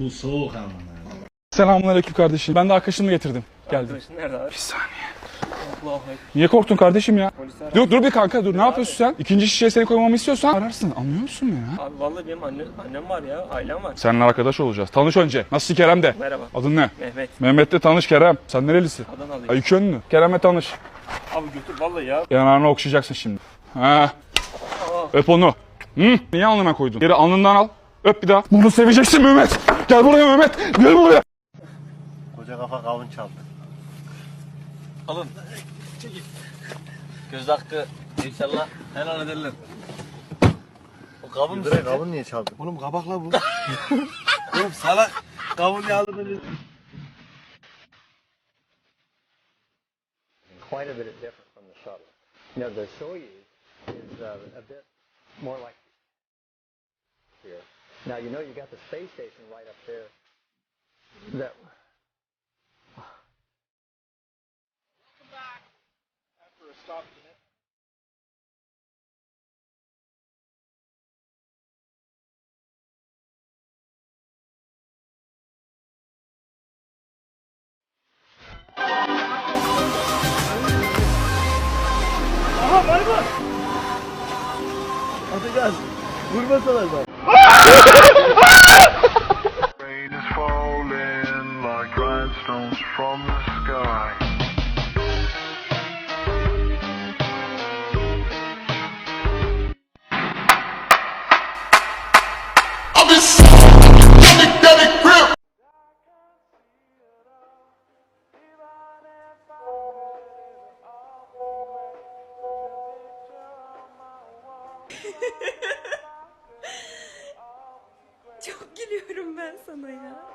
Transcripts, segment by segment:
Bu soğuk ama. Selamünaleyküm kardeşim. Ben de arkadaşımı getirdim. Geldim. Arkadaşın nerede abi? Bir saniye. Allahu ekber. Niye korktun kardeşim ya? Polisi ara. Dur dur bir kanka dur. Ne yapıyorsun sen? İkinci şişeye seni koymamı istiyorsan ararsın. Anlıyor musun ya? Abi vallahi benim annem, annem var ya, ailem var. Seninle arkadaş olacağız. Tanış önce. Nasılsın Kerem de? Merhaba. Adın ne? Mehmet. Mehmet'le tanış Kerem. Sen nerelisin? Adanalıyım. Ayık yönlü. Kerem'le tanış. Abi götür vallahi ya. Yanağını okşayacaksın şimdi. Ha. Öp onu. Hı? Niye alnına koydun? Geri alnından al. Öp bir daha. Bunu seveceksin Mehmet. Gel buraya Mehmet. Gel buraya. Koca kafa kavun çaldı. Alın. Göz hakkı inşallah helal ederler. O kavun mu Direkt sence? kavun niye çaldı? Oğlum kabakla bu. Oğlum salak. Kavun ne aldın? quite a bit different from the shuttle. You know, the Soyuz is uh, a bit more like here. Now, you know, you got the space station right up there. That Welcome back after a stop minute. Aha galiba. Atacağız. Vurmasalar bak. Çok gülüyorum ben sana ya.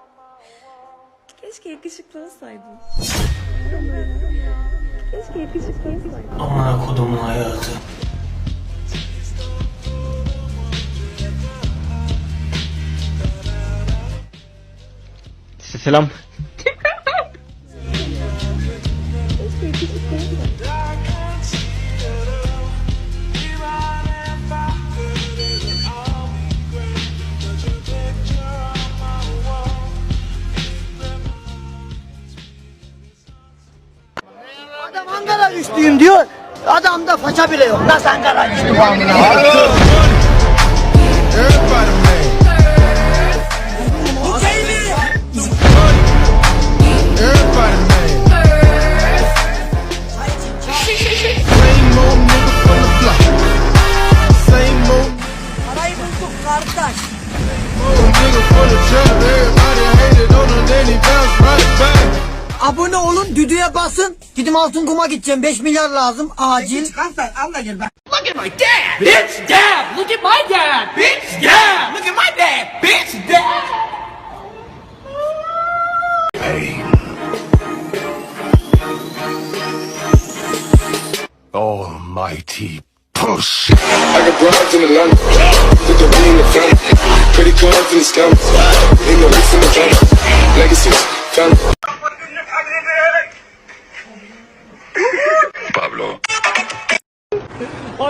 Keşke yakışıklı olsaydın. Keşke yakışıklı olsaydın. Amına kodumun hayatı. Selam. Diyor. Adamda faça bile yok. Nasıl Ankara güçlü bu amına? Düdüğe basın. Gidim altın kuma gideceğim. 5 milyar lazım. Acil. Çıkarsan al da gel ben. Almighty push. I got broads in Atlanta. Put the money in the family. Credit cards in the scammers. Ain't no leaks in the family. Legacies, family.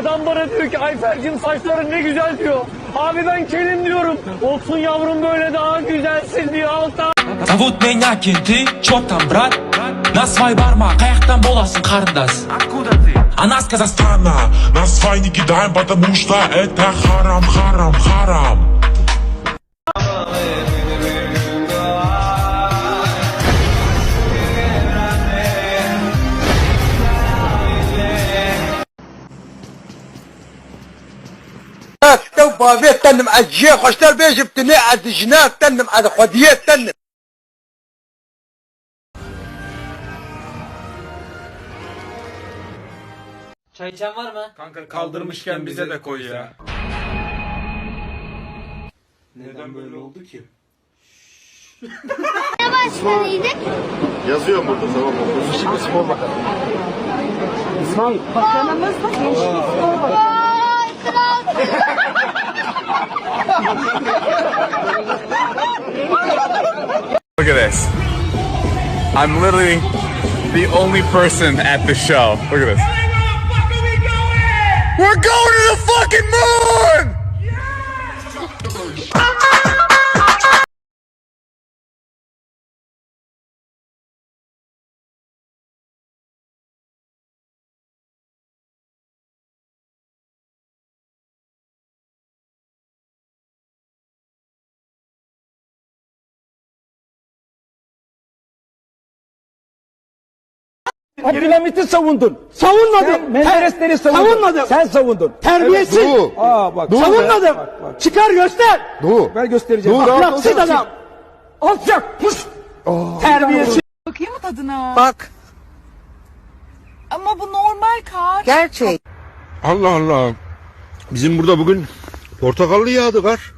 Adam bana diyor ki Ayfer'cim saçların ne güzel diyor. Abi ben kelim diyorum. Olsun yavrum böyle daha güzelsin diyor. Altan. Зовут меня Кенты, чё там, брат? На свай барма, каяктан боласың қарындас? Откуда ты? Она с Казахстана, на свай не кидаем, потому что это харам, харам, харам. تو بافيت تنم الجي خوشتر بيجب تني الجنات تنم الخديات تنم Çay içen var mı? Kanka kaldırmışken bize de koy ya. Neden böyle oldu ki? Yazıyor burada sabah okuyorsun. Şimdi spor bakalım. Look at this. I'm literally the only person at the show. Look at this. We're going to the fucking moon! Abdülhamit'i savundun. Savunmadım. Menderesleri savundun. Savunmadım. Sen savundun. Terbiyesiz. Aa bak. Savunmadım. Çıkar göster. Doğu. Ben göstereceğim. Rahat Ahlaksız adam. Alçak. Pus. Terbiyesiz. Bakayım mı tadına? Bak. Ama bu normal kar. Gerçek. Allah Allah. Bizim burada bugün portakallı yağdı var.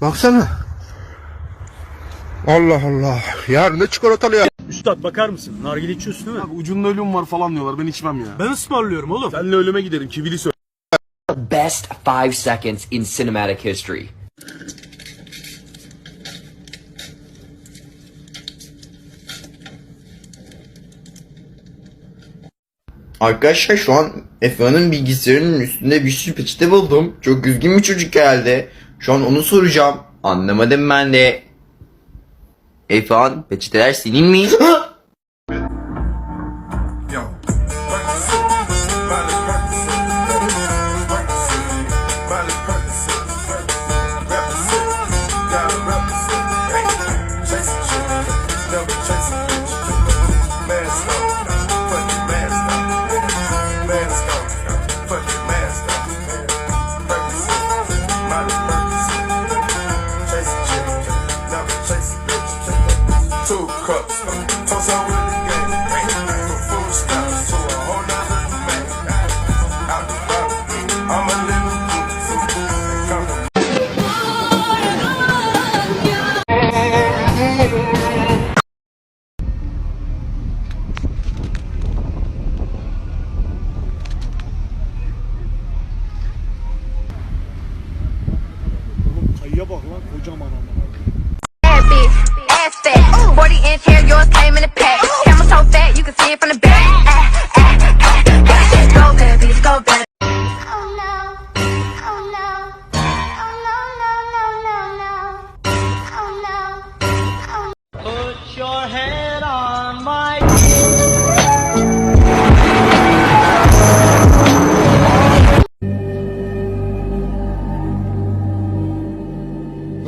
Baksana. Allah Allah. Yarın da çikolatalı yağ. Üstad bakar mısın? Nargile içiyorsun değil mi? Ucunda ölüm var falan diyorlar. Ben içmem ya. Ben ısmarlıyorum oğlum. Seninle ölüme giderim. Kivili söyle. Best five seconds in cinematic history. Arkadaşlar şu an Efe'nin bilgisayarının üstünde bir sürü peçete buldum. Çok üzgün bir çocuk geldi. Şu an onu soracağım. Anlamadım ben de. Efe'an peçeteler senin mi? Ass fat. 40 inch hair, yours came in a pack. Camera so fat, you can see it from the back.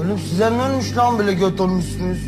Oğlum size ne olmuş lan böyle göt olmuşsunuz?